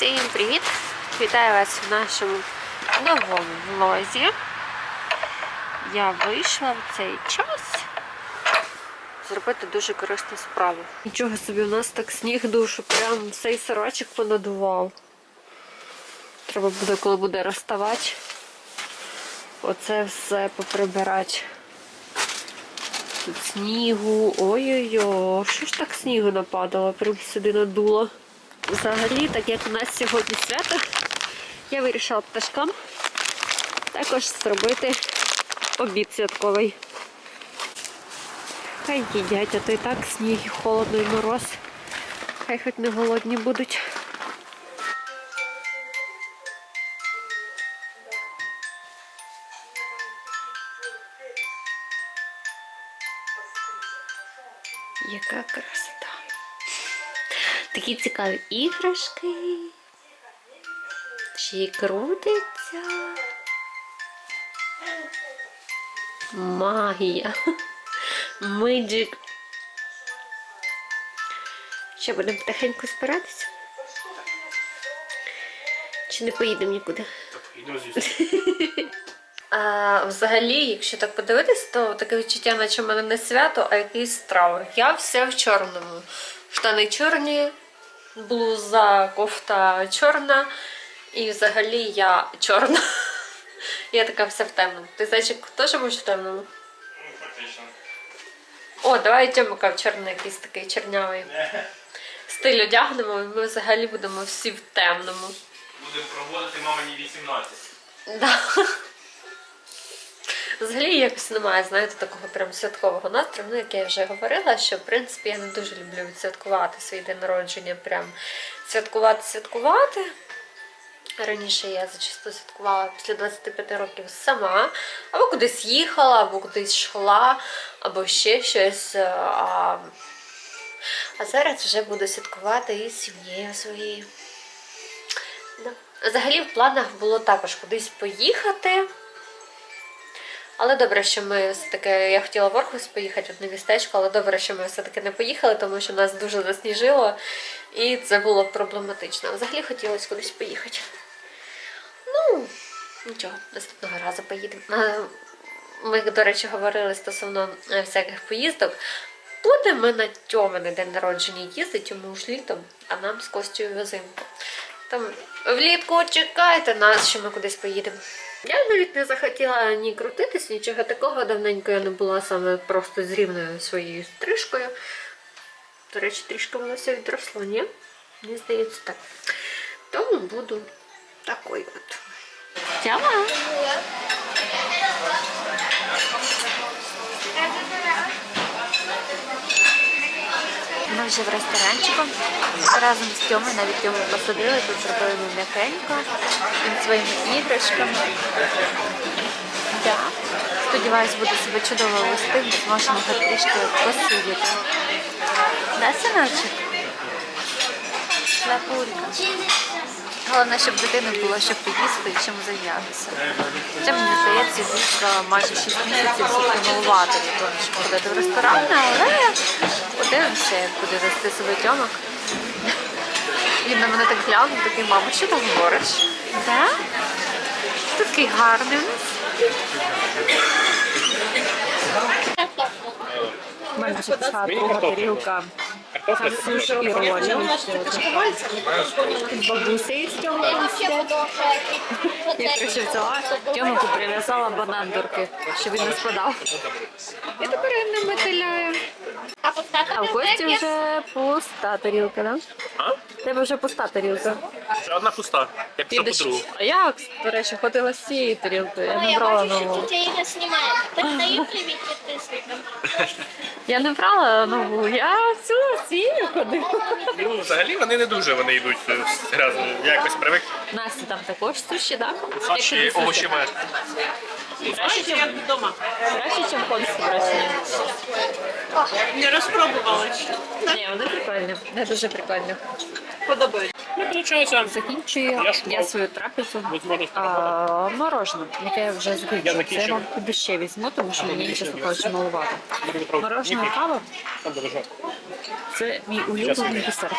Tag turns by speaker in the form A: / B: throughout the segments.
A: Всім привіт! Вітаю вас в нашому новому влозі. Я вийшла в цей час зробити дуже корисну справу. Нічого собі, у нас так сніг душу, прям цей сорочок понадував. Треба буде, коли буде розставати, оце все поприбирати. Тут снігу. Ой-ой-ой, що ж так снігу нападало? Прям сюди надуло. Взагалі, так як у нас сьогодні свято, я вирішила пташкам також зробити обід святковий. Хай їдять, а то і так сніг, холодно і мороз. Хай хоч не голодні будуть. Яка красота. Такі цікаві іграшки. Ще й крутиться. Магія. Меджик. Що, будемо потихеньку збиратися? Чи не поїдемо нікуди? А, взагалі, якщо так подивитись, то таке відчуття, наче в мене не свято, а якийсь траур. Я вся в чорному. Штани чорні, блуза, кофта чорна, і взагалі я чорна. Я така вся в темному. Ти зайчик теж будеш в темному?
B: Фактично.
A: О, давай Тьомика в чорний якийсь такий чорнявий. Стиль одягнемо, і ми взагалі будемо всі в темному.
B: Будемо проводити мамині 18.
A: Да. Взагалі якось немає, знаєте, такого прям святкового настрою. Ну, як я вже говорила, що в принципі я не дуже люблю відсвяткувати свій день народження, прям святкувати, святкувати. Раніше я зачасту святкувала після 25 років сама, або кудись їхала, або кудись йшла, або ще щось. А, а зараз вже буду святкувати із сім'єю своєю. Взагалі в планах було також кудись поїхати. Але добре, що ми все-таки, я хотіла в Орхус поїхати одне містечко, але добре, що ми все-таки не поїхали, тому що нас дуже засніжило і це було проблематично. Взагалі хотілося кудись поїхати. Ну, нічого, наступного разу поїдемо. Ми, до речі, говорили стосовно е, всяких поїздок. Будемо на Тьомини день народження їздити, йому ж літом, а нам з Костю взимку. Там влітку чекайте нас, що ми кудись поїдемо. Я навіть не захотіла ні крутитись, нічого такого. Давненько я не була саме просто з рівною своєю стрижкою. До речі, трішки воно все відросло, ні? Мені здається так. Тому буду такою от. Тяма!
C: Ми вже в ресторанчику разом з Тьомою, навіть йому посадили, тут зробили м'якенько, він своїми іграшками. Да. Сподіваюсь, буде себе чудово вести, ми зможемо хоч трішки посидіти. Да, синочок? Лапулька. Головне, щоб дитини було що поїсти і чим зайнятися. Хоча мені здається, дітка майже 6 місяців все від ходити в ресторани, але подивимося, як буде вести себе тьомок. Він на мене так глянув, такий, мама, що ти говориш? Да? Такий гарний. У мене вже пішла друга тарілка
B: Картофель?
C: суші і ролів. Бабуся із Тьомою Я краще взяла Тьомику принесла банан дурки, щоб він не спадав. І тепер він не метеляє. А в Кості вже пуста тарілка, да?
B: А?
C: Тебе вже пуста тарілка.
B: Ще одна пуста. Я пішов по
C: Підеш.
B: другу.
C: А я, до речі, ходила з цією тарілкою. Я не
D: Я
C: брала
D: бачу, що
C: нову.
D: тітя Іра знімає. Передаю привіт підписникам.
C: Я не брала нову, я з цією ходила.
B: Ну, взагалі вони не дуже вони йдуть е. Я якось привик.
C: Настя там також суші, так?
B: Суші овочеве.
C: Краще, ніж вдома. Краще, ніж польські речі.
E: Не розпробувала ще.
C: Ні, вони прикольні. Не дуже прикольні.
E: Подобається.
B: Ну,
C: Закінчую
B: Я
C: я свою трапезу а, морожене, яке я вже закінчила. Це я вам туди ще візьму, тому що мені чесно кажучи Морожене
B: Ніки,
C: кава це мій улюблений десерт.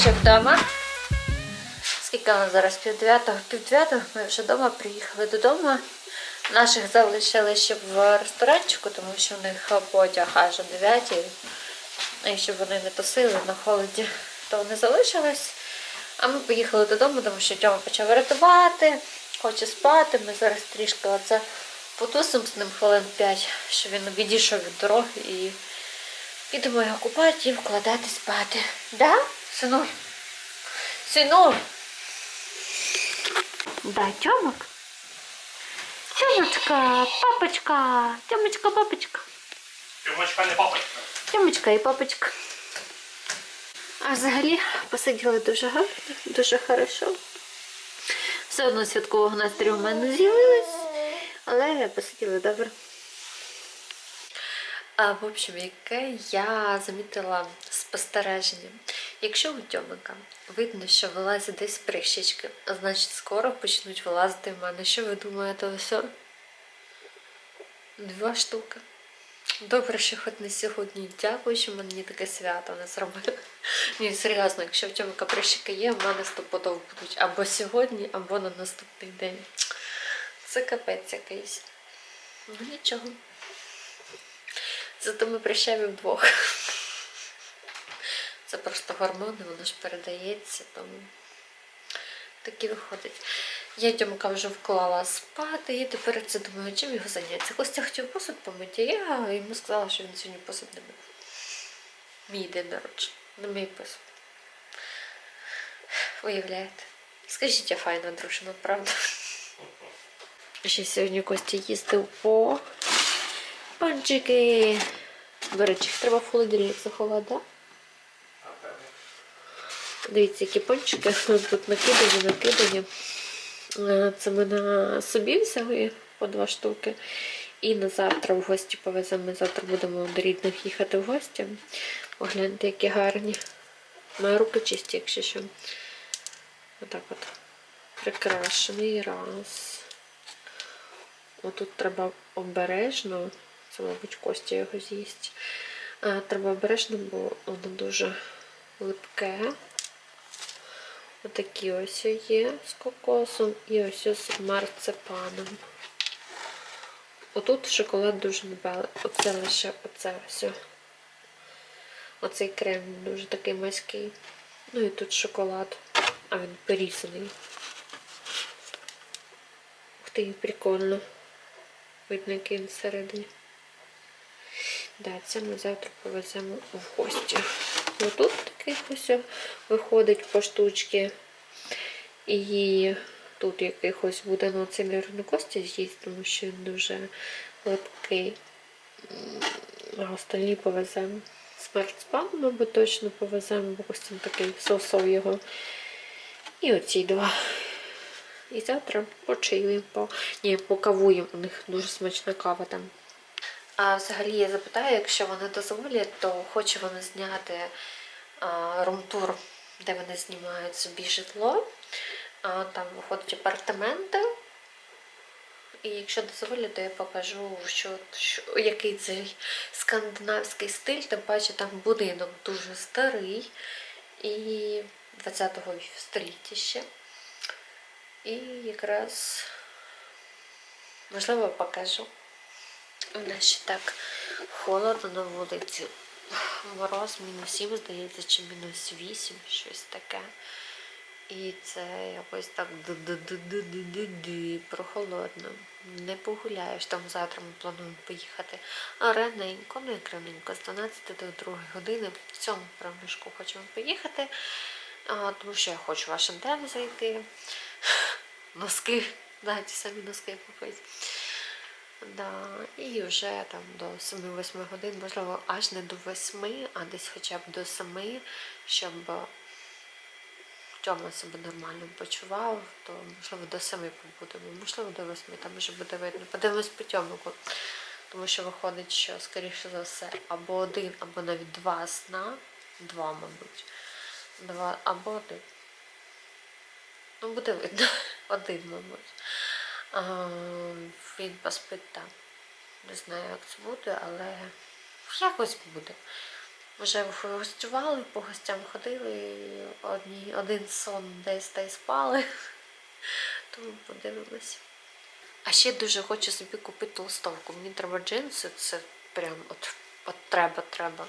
A: Ще вдома. Скільки воно зараз? Пів дев'ятого, пів дев'ятого ми вже вдома приїхали додому. Наших залишили ще в ресторанчику, тому що в них потяг аж о 9. І щоб вони не тусили на холоді, то вони залишились. А ми поїхали додому, тому що Тьома почав рятувати, хоче спати. Ми зараз трішки оце потусимо з ним хвилин 5, щоб він відійшов від дороги і підемо його купати і вкладати спати. Да, синуль? Синуль? Да, Тьомик? Тьомочка, папочка, Тьомочка, папочка.
B: Тьомочка не папочка.
A: Тьомочка і папочка. А взагалі посиділи дуже гарно, дуже хорошо. Все одно святкового настрою в мене з'явилось, але посиділи добре. А, в общем, яке я замітила спостереження. Якщо у Тьомика видно, що вилазить десь прищечки, а значить скоро почнуть вилазити в мене. Що ви думаєте, все? Два штуки. Добре, що хоч не сьогодні. Дякую, що мені таке свято не зробили. Ні, серйозно, якщо в цьому каприщики є, в мене стопудов будуть або сьогодні, або на наступний день. Це капець якийсь. Ну нічого. Зато ми прищаві вдвох. Це просто гормони, воно ж передається, тому такі виходить. Я Тьомка вже вклала спати, і тепер це думаю, чим його зайнятися. Костя хотів посуд помити, я йому сказала, що він сьогодні посуд не мив. Мій день народження, не мій посуд. Уявляєте? Скажіть, я файна дружина, правда? Ще сьогодні Костя їздив по панчики. До речі, їх треба в холодильник заховати, так? Дивіться, які пончики тут накидані, накидані. Е, Це ми на собі взяли по два штуки. І на завтра в гості повеземо. Ми завтра будемо до рідних їхати в гості. Погляньте, які гарні. Мої руки чисті, якщо що. Отак от. Прикрашений раз. Отут треба обережно. Це, мабуть, Костя його з'їсть. Е, Треба обережно, бо воно дуже липке. Отакі ось є з кокосом і ось з марципаном. Отут шоколад дуже небелий. Оце лише оце ось. Оцей крем дуже такий мазький. Ну і тут шоколад, а він порізаний. Ух ти, прикольно. Видно, який він всередині. Да, це ми завтра повеземо в гості. Отут такий ось виходить по штучки. І тут якихось буде, ну це не Костя з'їсть, тому що він дуже липкий. А остальні повеземо. Смерть мабуть, точно повеземо, бо Костя такий сосов його. І оці два. І завтра почилимо, по... Ні, покавуємо. У них дуже смачна кава там. А взагалі я запитаю, якщо вони дозволять, то хочу вони зняти румтур, де вони знімають собі житло. Там виходять апартаменти. І якщо дозволять, то я покажу, що, що, який цей скандинавський стиль, тим паче там будинок дуже старий і 20-го століття ще. І якраз можливо покажу. У нас ще так холодно на вулиці. Мороз мінус 7, здається, чи мінус 8, щось таке. І це якось так прохолодно. Не погуляєш. Там завтра ми плануємо поїхати. А раненько, ну як раненько, з 12 до 2 години в цьому проміжку хочемо поїхати. А, тому що я хочу в H&M зайти. Носки, навіть самі носки купити. Да, і вже там до 7-8 годин, можливо, аж не до 8, а десь хоча б до 7, щоб Тьома себе нормально почував, то можливо до 7 побудемо, можливо до 8, там вже буде видно. Подивимось по Тьомику. Тому що виходить, що, скоріше за все, або один, або навіть два сна. Два, мабуть. Два або один. Ну, буде видно. Один, мабуть. А, він поспить. Не знаю, як це буде, але якось буде. Вже гостювали, по гостям ходили, одні, один сон десь та й спали. Тому подивимось. А ще дуже хочу собі купити толстовку. Мені треба джинси, це прям от, от треба, треба.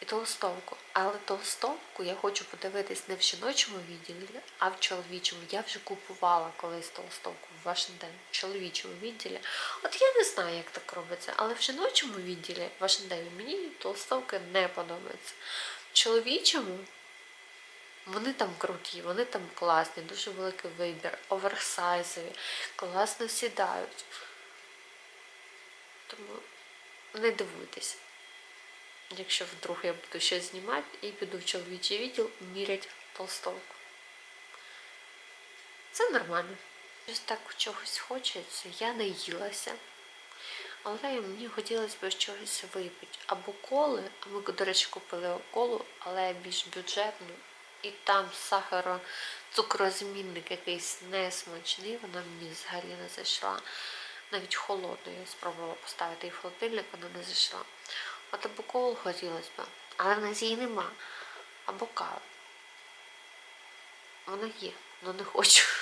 A: І толстовку. Але толстовку я хочу подивитись не в жіночому відділі, а в чоловічому. Я вже купувала колись толстовку в Вашингтон, в чоловічому відділі. От я не знаю, як так робиться, але в жіночому відділі в Вашингтоні мені толстовки не подобаються. В чоловічому вони там круті, вони там класні, дуже великий вибір, оверсайзові, класно сідають. Тому не дивуйтесь, якщо вдруг я буду щось знімати і піду в чоловічий відділ мірять толстовку. Це нормально. Щось так чогось хочеться, я не їлася. Але мені хотілося б чогось випити. Або коли, а ми, до речі, купили колу, але більш бюджетну. І там сахаро, цукрозмінник якийсь несмачний, вона мені взагалі не зайшла. Навіть холодну я спробувала поставити її в холодильник, вона не зайшла. От або хотілося б, але в нас її нема. Або кава. Вона є, але не хочу.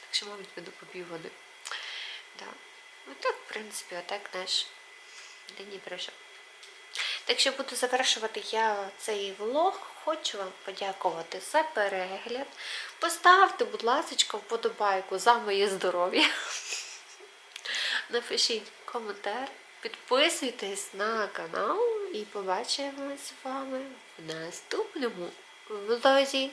A: Так що, мабуть, піду попів води. Да. Ну так, в принципі, отак наш день пройшов. Так що буду завершувати я цей влог. Хочу вам подякувати за перегляд. Поставте, будь ласка, вподобайку за моє здоров'я. Напишіть коментар, підписуйтесь на канал і побачимось з вами в наступному влозі.